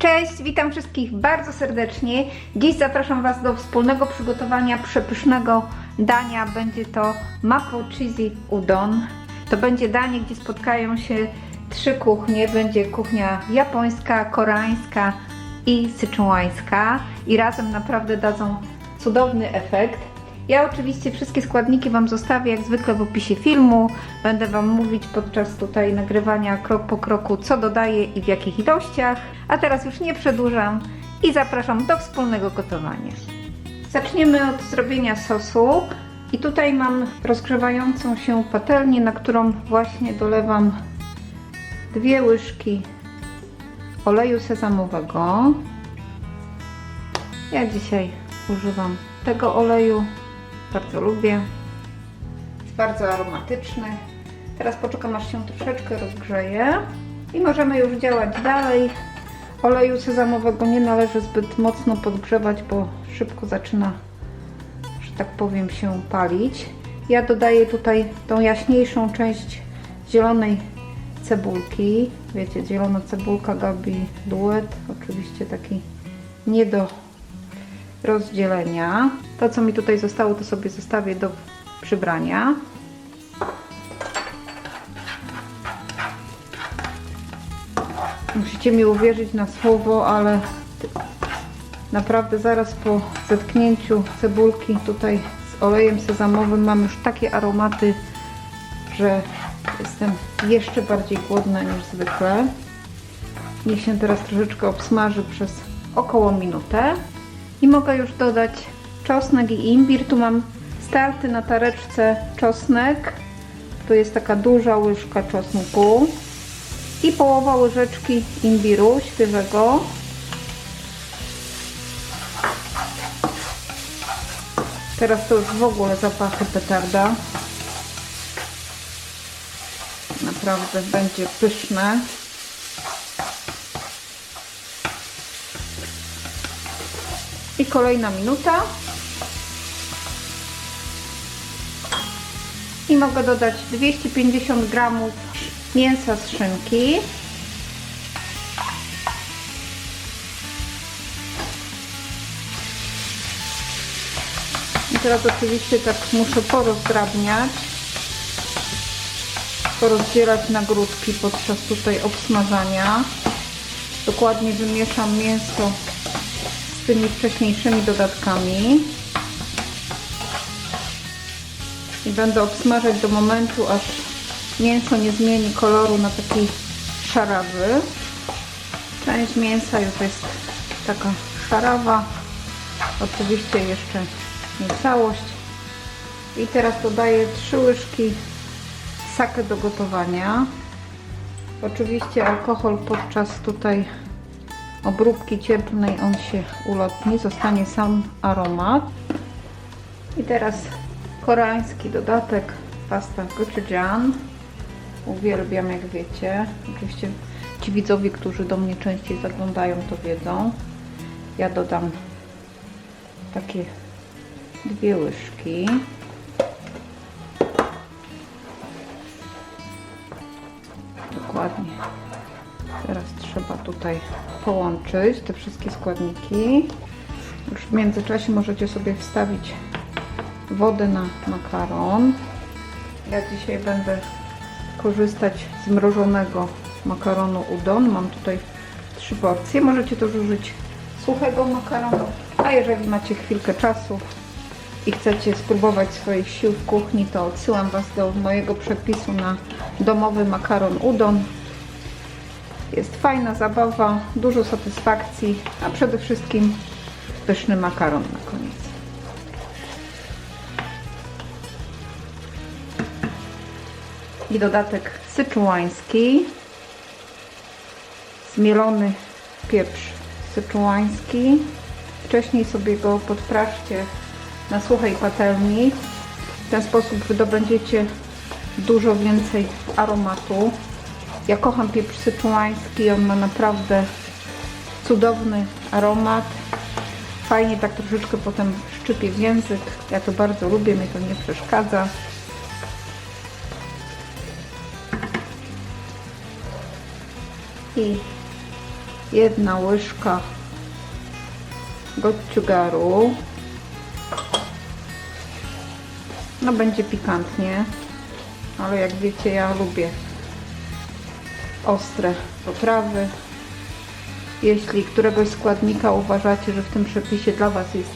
Cześć, witam wszystkich bardzo serdecznie. Dziś zapraszam Was do wspólnego przygotowania przepysznego dania. Będzie to mapo cheesy udon. To będzie danie, gdzie spotkają się trzy kuchnie. Będzie kuchnia japońska, koreańska i syczuańska. I razem naprawdę dadzą cudowny efekt. Ja oczywiście wszystkie składniki Wam zostawię jak zwykle w opisie filmu. Będę Wam mówić podczas tutaj nagrywania krok po kroku, co dodaję i w jakich ilościach. A teraz już nie przedłużam i zapraszam do wspólnego gotowania. Zaczniemy od zrobienia sosu. I tutaj mam rozgrzewającą się patelnię, na którą właśnie dolewam dwie łyżki oleju sezamowego. Ja dzisiaj używam tego oleju. Bardzo lubię. Jest bardzo aromatyczny. Teraz poczekam aż się troszeczkę rozgrzeje i możemy już działać dalej. Oleju sezamowego nie należy zbyt mocno podgrzewać, bo szybko zaczyna, że tak powiem, się palić. Ja dodaję tutaj tą jaśniejszą część zielonej cebulki. Wiecie, zielona cebulka Gabi Duet. Oczywiście taki nie do rozdzielenia. To, co mi tutaj zostało, to sobie zostawię do przybrania. Musicie mi uwierzyć na słowo, ale naprawdę zaraz po zetknięciu cebulki tutaj z olejem sezamowym mam już takie aromaty, że jestem jeszcze bardziej głodna niż zwykle. Niech się teraz troszeczkę obsmaży przez około minutę. I mogę już dodać czosnek i imbir. Tu mam starty na tareczce czosnek. Tu jest taka duża łyżka czosnku. I połowa łyżeczki imbiru świeżego. Teraz to już w ogóle zapachy petarda. Naprawdę będzie pyszne. I kolejna minuta. I mogę dodać 250 gramów mięsa z szynki. I teraz oczywiście tak muszę porozdrabniać, porozdzielać na grudki podczas tutaj obsmażania. Dokładnie wymieszam mięso z tymi wcześniejszymi dodatkami będę obsmażać do momentu, aż mięso nie zmieni koloru na taki szarawy. Część mięsa już jest taka szarawa, oczywiście jeszcze nie całość. I teraz dodaję 3 łyżki sake do gotowania. Oczywiście alkohol podczas tutaj obróbki cieplnej on się ulotni, zostanie sam aromat. I teraz koreański dodatek pasta gochujang. Uwielbiam jak wiecie. Oczywiście ci widzowie, którzy do mnie częściej zaglądają to wiedzą. Ja dodam takie dwie łyżki. Dokładnie. Teraz trzeba tutaj połączyć te wszystkie składniki. Już w międzyczasie możecie sobie wstawić wodę na makaron. Ja dzisiaj będę korzystać z mrożonego makaronu udon. Mam tutaj trzy porcje. Możecie też użyć suchego makaronu, a jeżeli macie chwilkę czasu i chcecie spróbować swoich sił w kuchni, to odsyłam Was do mojego przepisu na domowy makaron udon. Jest fajna zabawa, dużo satysfakcji, a przede wszystkim pyszny makaron na koniec. I dodatek syczuański, zmielony pieprz syczuański. Wcześniej sobie go podpraszcie na suchej patelni. W ten sposób wydobędziecie dużo więcej aromatu. Ja kocham pieprz syczuański, on ma naprawdę cudowny aromat. Fajnie tak troszeczkę potem szczypie w język. Ja to bardzo lubię, mnie to nie przeszkadza. I jedna łyżka gochugaru. No będzie pikantnie, ale jak wiecie ja lubię ostre potrawy. Jeśli któregoś składnika uważacie, że w tym przepisie dla Was jest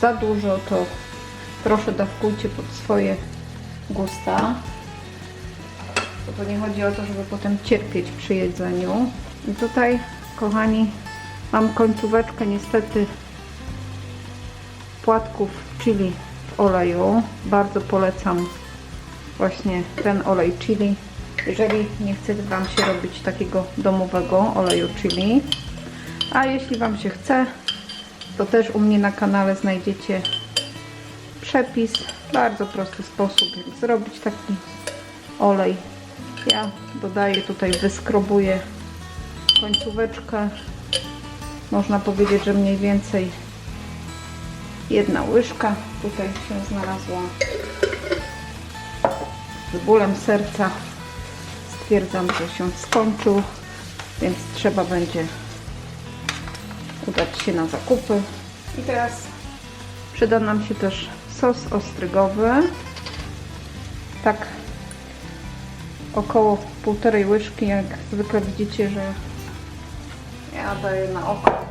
za dużo, to proszę dawkujcie pod swoje gusta. To nie chodzi o to, żeby potem cierpieć przy jedzeniu. I tutaj, kochani, mam końcóweczkę niestety płatków chili w oleju. Bardzo polecam właśnie ten olej chili. Jeżeli nie chce Wam się robić takiego domowego oleju chili, a jeśli Wam się chce, to też u mnie na kanale znajdziecie przepis. Bardzo prosty sposób, jak zrobić taki olej. Ja dodaję tutaj, wyskrobuję końcóweczkę. Można powiedzieć, że mniej więcej jedna łyżka tutaj się znalazła. Z bólem serca stwierdzam, że się skończył, więc trzeba będzie udać się na zakupy. I teraz przyda nam się też sos ostrygowy. Tak około półtorej łyżki, jak zwykle widzicie, że ja daję na oko.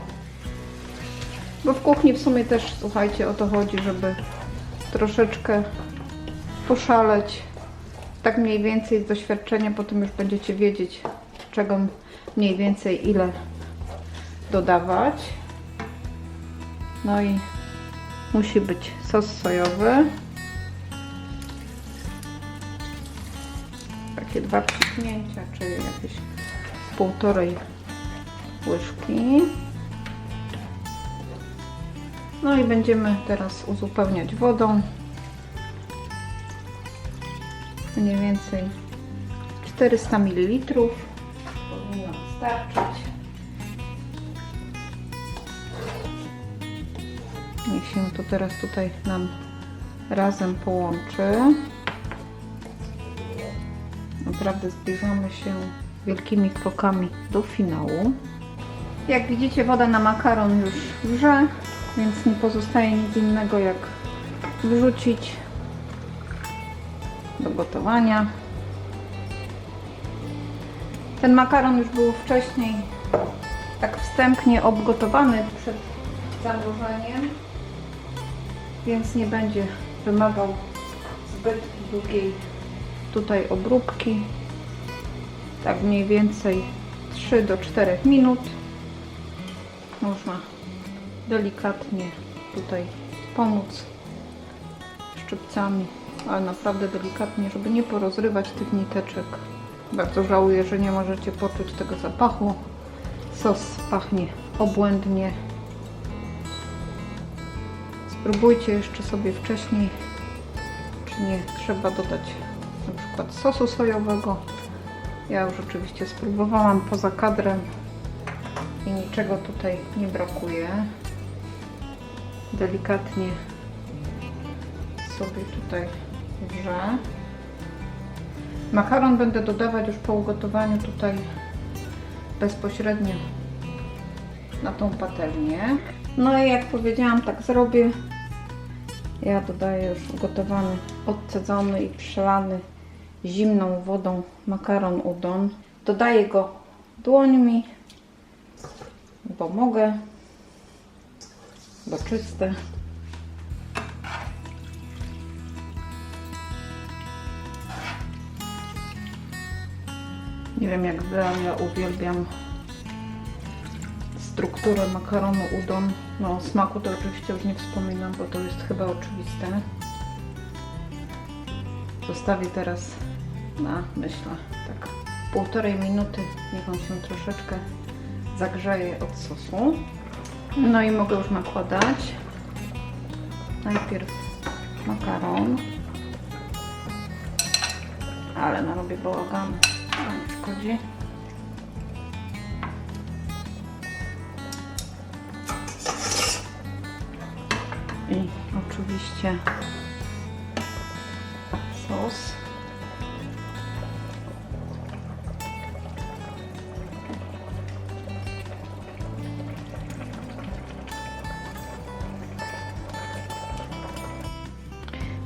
Bo w kuchni w sumie też, słuchajcie, o to chodzi, żeby troszeczkę poszaleć. Tak mniej więcej z doświadczenia, potem już będziecie wiedzieć, czego mniej więcej ile dodawać. No i musi być sos sojowy. Takie dwa psiknięcia, czyli jakieś półtorej łyżki. No i będziemy teraz uzupełniać wodą. Mniej więcej 400 ml. Powinno starczyć. Niech się to teraz tutaj nam razem połączy. Naprawdę zbliżamy się wielkimi krokami do finału. Jak widzicie woda na makaron już wrze, więc nie pozostaje nic innego jak wrzucić do gotowania. Ten makaron już był wcześniej tak wstępnie obgotowany przed zamrożeniem, więc nie będzie wymagał zbyt długiej tutaj obróbki. Tak mniej więcej 3 do 4 minut. Można delikatnie tutaj pomóc szczypcami, ale naprawdę delikatnie, żeby nie porozrywać tych niteczek. Bardzo żałuję, że nie możecie poczuć tego zapachu. Sos pachnie obłędnie. Spróbujcie jeszcze sobie wcześniej, czy nie trzeba dodać przykład sosu sojowego. Ja już oczywiście spróbowałam poza kadrem i niczego tutaj nie brakuje. Delikatnie sobie tutaj wrze. Makaron będę dodawać już po ugotowaniu tutaj bezpośrednio na tą patelnię. No i jak powiedziałam, tak zrobię. Ja dodaję już ugotowany, odcedzony i przelany zimną wodą makaron udon. Dodaję go dłońmi, bo mogę, bo czyste. Nie wiem jak wy, ale ja uwielbiam strukturę makaronu udon. No o smaku to oczywiście już nie wspominam, bo to jest chyba oczywiste. Zostawię teraz na, myślę, tak półtorej minuty, niech on się troszeczkę zagrzeje od sosu. No i mogę już nakładać. Najpierw makaron. Ale narobię bałaganu, ale nie szkodzi. I oczywiście sos.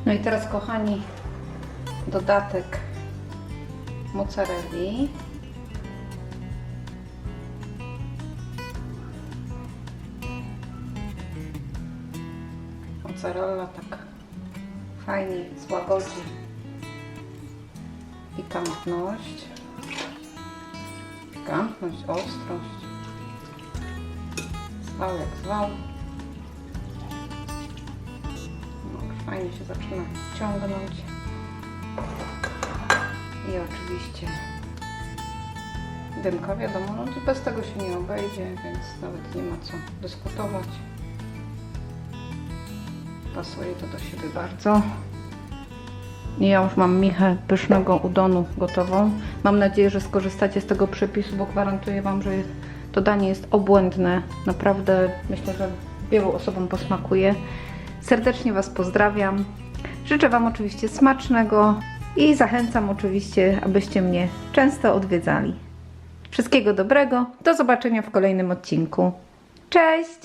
No i teraz, kochani, dodatek mozzarelli. Mozzarella tak fajnie złagodzi pikantność, pikantność, ostrość. Zwał jak zwał. Fajnie się zaczyna ciągnąć. I oczywiście dymka, wiadomo, no bez tego się nie obejdzie, więc nawet nie ma co dyskutować. Pasuje to do siebie bardzo. Ja już mam michę pysznego udonu gotową. Mam nadzieję, że skorzystacie z tego przepisu, bo gwarantuję Wam, że to danie jest obłędne. Naprawdę myślę, że wielu osobom posmakuje. Serdecznie Was pozdrawiam. Życzę Wam oczywiście smacznego i zachęcam oczywiście, abyście mnie często odwiedzali. Wszystkiego dobrego. Do zobaczenia w kolejnym odcinku. Cześć!